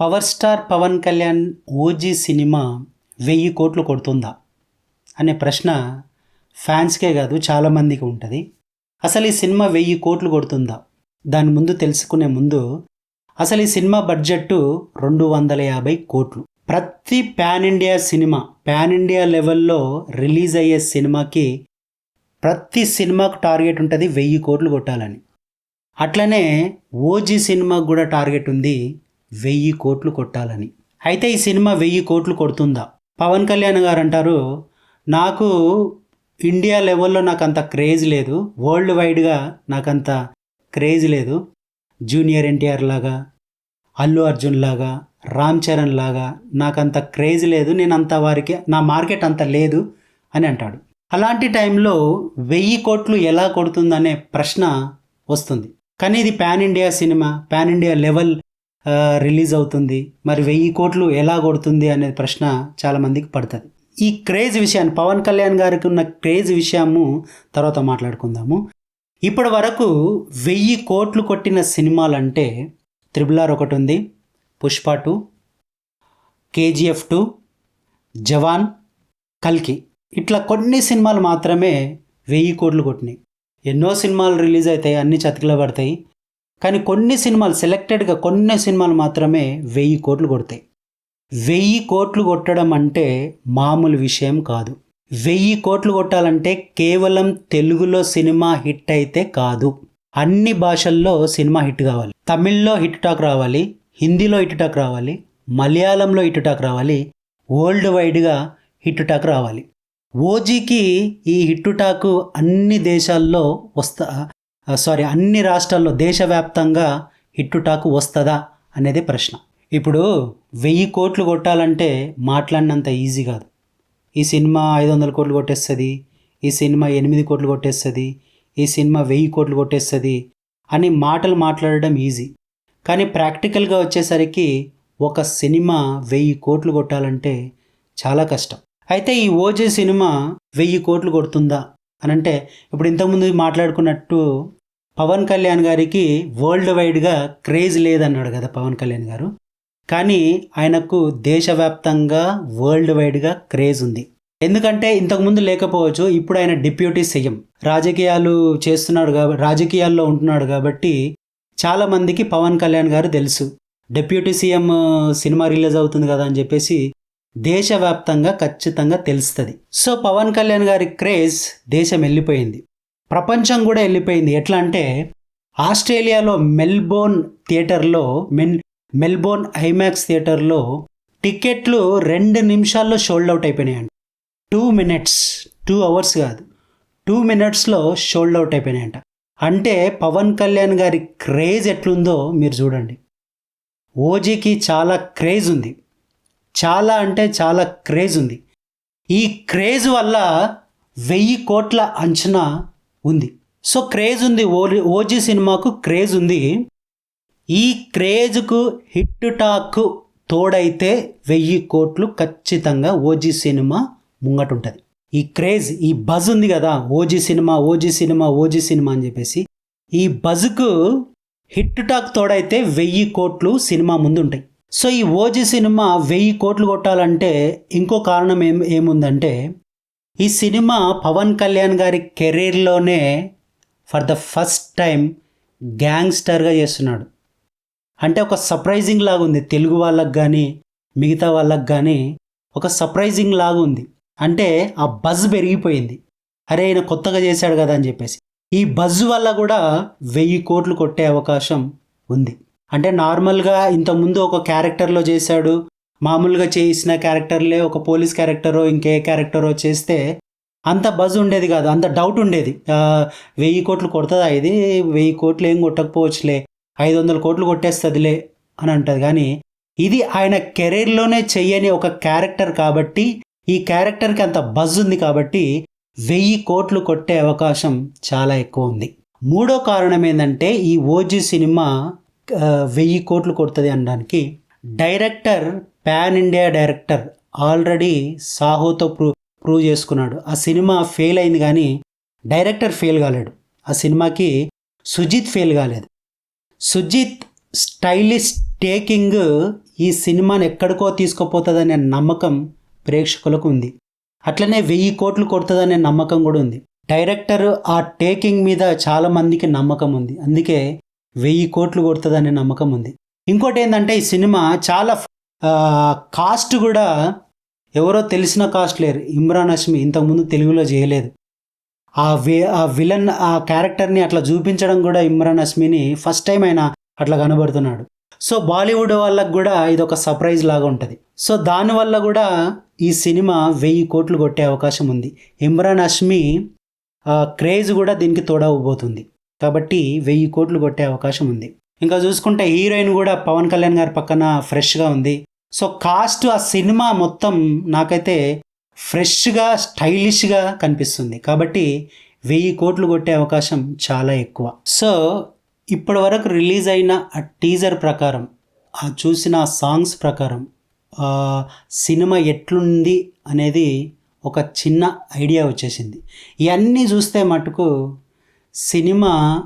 Power star Pawan Kalyan OG cinema వెయ్యి కోట్లు కొడుతుందా అనే ప్రశ్న ఫ్యాన్స్కే కాదు చాలామందికి ఉంటుంది. అసలు ఈ సినిమా వెయ్యి కోట్లు కొడుతుందా? దాని ముందు తెలుసుకునే ముందు అసలు ఈ సినిమా బడ్జెట్ రెండు వందల యాభై కోట్లు. ప్రతి pan India cinema pan India లెవెల్లో రిలీజ్ అయ్యే సినిమాకి ప్రతి సినిమాకు టార్గెట్ ఉంటుంది వెయ్యి కోట్లు కొట్టాలని. అట్లనే ఓజీ సినిమాకు కూడా టార్గెట్ ఉంది వెయ్యి కోట్లు కొట్టాలని. అయితే ఈ సినిమా వెయ్యి కోట్లు కొడుతుందా? పవన్ కళ్యాణ్ గారు అంటారు నాకు ఇండియా లెవెల్లో నాకు అంత క్రేజ్ లేదు వరల్డ్ వైడ్గా నాకు అంత క్రేజ్ లేదు. జూనియర్ ఎన్టీఆర్ లాగా అల్లు అర్జున్ లాగా రామ్ చరణ్ లాగా నాకు అంత క్రేజ్ లేదు నేను అంత వారికి నా మార్కెట్ అంత లేదు అని అంటాడు. అలాంటి టైంలో వెయ్యి కోట్లు ఎలా కొడుతుందనే ప్రశ్న వస్తుంది. కానీ ఇది pan India cinema pan India level release అవుతుంది. మరి వెయ్యి కోట్లు ఎలా కొడుతుంది అనే ప్రశ్న చాలామందికి పడుతుంది. ఈ క్రేజ్ విషయాన్ని పవన్ కళ్యాణ్ గారికి ఉన్న క్రేజ్ విషయము తర్వాత మాట్లాడుకుందాము. ఇప్పటి వరకు వెయ్యి కోట్లు కొట్టిన సినిమాలంటే త్రిబుల్ ఆర్ ఒకటి ఉంది Pushpa two KGF two Jawan కల్కి. ఇట్లా కొన్ని సినిమాలు మాత్రమే వెయ్యి కోట్లు కొట్టినాయి. ఎన్నో సినిమాలు రిలీజ్ అవుతాయి అన్ని చతికిల పడతాయి కానీ కొన్ని సినిమాలు సెలెక్టెడ్గా కొన్ని సినిమాలు మాత్రమే వెయ్యి కోట్లు కొడతాయి. వెయ్యి కోట్లు కొట్టడం అంటే మామూలు విషయం కాదు. వెయ్యి కోట్లు కొట్టాలంటే కేవలం తెలుగులో సినిమా హిట్ అయితే కాదు. అన్ని భాషల్లో సినిమా హిట్ కావాలి. తమిళ్ళో హిట్ టాక్ రావాలి హిందీలో హిట్ టాక్ రావాలి మలయాళంలో హిట్ టాక్ రావాలి వరల్డ్ వైడ్గా హిట్ టాక్ రావాలి. ఓజీకి ఈ హిట్ టాక్ అన్ని దేశాల్లో వస్తా సారీ అన్ని రాష్ట్రాల్లో దేశవ్యాప్తంగా హిట్టుటాకు వస్తుందా అనేది ప్రశ్న. ఇప్పుడు వెయ్యి కోట్లు కొట్టాలంటే మాట్లాడినంత ఈజీ కాదు. ఈ సినిమా ఐదు వందల కోట్లు కొట్టేస్తుంది ఈ సినిమా ఎనిమిది కోట్లు కొట్టేస్తుంది ఈ సినిమా వెయ్యి కోట్లు కొట్టేస్తుంది అని మాటలు మాట్లాడడం ఈజీ. కానీ ప్రాక్టికల్గా వచ్చేసరికి ఒక సినిమా వెయ్యి కోట్లు కొట్టాలంటే చాలా కష్టం. అయితే ఈ ఓజే సినిమా వెయ్యి కోట్లు కొడుతుందా? అని అంటే ఇప్పుడు ఇంతకుముందు మాట్లాడుకున్నట్టు పవన్ కళ్యాణ్ గారికి వరల్డ్ వైడ్గా క్రేజ్ లేదన్నాడు కదా పవన్ కళ్యాణ్ గారు. కానీ ఆయనకు దేశవ్యాప్తంగా వరల్డ్ వైడ్గా క్రేజ్ ఉంది. ఎందుకంటే ఇంతకుముందు లేకపోవచ్చు ఇప్పుడు ఆయన డిప్యూటీ సీఎం. రాజకీయాలు చేస్తున్నాడు కాబట్టి రాజకీయాల్లో ఉంటున్నాడు కాబట్టి చాలా మందికి పవన్ కళ్యాణ్ గారు తెలుసు. డిప్యూటీ సీఎం సినిమా రిలీజ్ అవుతుంది కదా అని చెప్పేసి దేశవ్యాప్తంగా ఖచ్చితంగా తెలుస్తుంది. సో పవన్ కళ్యాణ్ గారి క్రేజ్ దేశం వెళ్ళిపోయింది ప్రపంచం కూడా వెళ్ళిపోయింది ఎట్లా అంటే ఆస్ట్రేలియాలో మెల్బోర్న్ థియేటర్లో మెన్ మెల్బోర్న్ ఐమాక్స్ థియేటర్లో టికెట్లు రెండు నిమిషాల్లో షోల్డ్ అవుట్ అయిపోయినాయండి టూ మినిట్స్ టూ అవర్స్ కాదు. టూ మినిట్స్లో షోల్డ్ అవుట్ అయిపోయినాయంట. అంటే పవన్ కళ్యాణ్ గారి క్రేజ్ ఎట్లుందో మీరు చూడండి. ఓజీకి చాలా క్రేజ్ ఉంది. చాలా అంటే చాలా క్రేజ్ ఉంది. ఈ క్రేజ్ వల్ల వెయ్యి కోట్ల అంచనా ఉంది. సో క్రేజ్ ఉంది ఓజీ ఓజీ సినిమాకు క్రేజ్ ఉంది. ఈ క్రేజ్కు హిట్ టాక్ తోడైతే వెయ్యి కోట్లు ఖచ్చితంగా ఓజీ సినిమా ముంగటుంటుంది. ఈ క్రేజ్ ఈ బజ్ ఉంది కదా OG cinema OG cinema OG cinema అని చెప్పేసి. ఈ బజ్కు హిట్ టాక్ తోడైతే వెయ్యి కోట్లు సినిమా ముందుంటాయి. సో ఈ ఓజీ సినిమా వెయ్యి కోట్లు కొట్టాలంటే ఇంకో కారణం ఏం ఏముందంటే ఈ సినిమా పవన్ కళ్యాణ్ గారి కెరీర్లోనే ఫర్ ద ఫస్ట్ టైం గ్యాంగ్స్టర్గా చేస్తున్నాడు. అంటే ఒక సర్ప్రైజింగ్ లాగా ఉంది తెలుగు వాళ్ళకి కానీ మిగతా వాళ్ళకి కానీ ఒక సర్ప్రైజింగ్ లాగా ఉంది అంటే ఆ బజ్ పెరిగిపోయింది. అరే ఈయన కొత్తగా చేశాడు కదా అని చెప్పేసి. ఈ బజ్ వల్ల కూడా వెయ్యి కోట్లు కొట్టే అవకాశం ఉంది. అంటే నార్మల్గా ఇంతకుముందు ఒక క్యారెక్టర్లో చేశాడు మామూలుగా చేసిన క్యారెక్టర్లే ఒక పోలీస్ క్యారెక్టరో ఇంకే క్యారెక్టరో చేస్తే అంత బజ్ ఉండేది కాదు అంత డౌట్ ఉండేది. వెయ్యి కోట్లు కొడుతుందా ఇది? వెయ్యి కోట్లు ఏం కొట్టకపోవచ్చులే ఐదు వందల కోట్లు కొట్టేస్తుందిలే అని అంటది. కానీ ఇది ఆయన కెరీర్లోనే చెయ్యని ఒక క్యారెక్టర్ కాబట్టి ఈ క్యారెక్టర్కి అంత బజ్ ఉంది కాబట్టి వెయ్యి కోట్లు కొట్టే అవకాశం చాలా ఎక్కువ ఉంది. మూడో కారణం ఏంటంటే ఈ ఓజీ సినిమా వెయ్యి కోట్లు కొడుతుంది అనడానికి director pan India director already సాహోతో ప్రూ prove చేసుకున్నాడు. ఆ సినిమా ఫెయిల్ అయింది కానీ డైరెక్టర్ ఫెయిల్ కాలేడు. ఆ సినిమాకి సుజిత్ ఫెయిల్ కాలేదు. సుజిత్ స్టైలిష్ టేకింగ్ ఈ సినిమాను ఎక్కడికో తీసుకుపోతుందనే నమ్మకం ప్రేక్షకులకు ఉంది. అట్లనే వెయ్యి కోట్లు కొడుతుందనే నమ్మకం కూడా ఉంది. డైరెక్టర్ ఆ టేకింగ్ మీద చాలామందికి నమ్మకం ఉంది. అందుకే వెయ్యి కోట్లు కొడుతుందనే నమ్మకం ఉంది. ఇంకోటి ఏంటంటే ఈ సినిమా చాలా కాస్ట్ కూడా ఎవరో తెలిసిన కాస్ట్ లేరు. ఇమ్రాన్ హష్మి ఇంతకుముందు తెలుగులో చేయలేదు. ఆ వి ఆ విలన్ ఆ క్యారెక్టర్ని అట్లా చూపించడం కూడా ఇమ్రాన్ హష్మిని ఫస్ట్ టైం ఆయన అట్లా కనబడుతున్నాడు. సో బాలీవుడ్ వాళ్ళకు కూడా ఇది ఒక సర్ప్రైజ్ లాగా ఉంటుంది. సో దానివల్ల కూడా ఈ సినిమా వెయ్యి కోట్లు కొట్టే అవకాశం ఉంది. ఇమ్రాన్ హష్మి క్రేజ్ కూడా దీనికి తోడవబోతుంది. కాబట్టి వెయ్యి కోట్లు కొట్టే అవకాశం ఉంది. ఇంకా చూసుకుంటే హీరోయిన్ కూడా పవన్ కళ్యాణ్ గారి పక్కన ఫ్రెష్గా ఉంది. సో కాస్ట్ ఆ సినిమా మొత్తం నాకైతే ఫ్రెష్గా స్టైలిష్గా కనిపిస్తుంది. కాబట్టి వెయ్యి కోట్లు కొట్టే అవకాశం చాలా ఎక్కువ. సో ఇప్పటి వరకు రిలీజ్ అయిన ఆ టీజర్ ప్రకారం ఆ చూసిన సాంగ్స్ ప్రకారం సినిమా ఎట్లుంది అనేది ఒక చిన్న ఐడియా వచ్చేసింది. ఇవన్నీ చూస్తే మటుకు సినిమా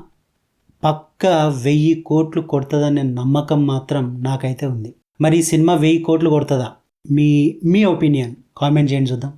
పక్క వెయ్యి కోట్లు కొడుతుందనే నమ్మకం మాత్రం నాకైతే ఉంది. మరి ఈ సినిమా వెయ్యి కోట్లు కొడుతుందా? మీ మీ ఒపీనియన్ కామెంట్ చేయండి చూద్దాం.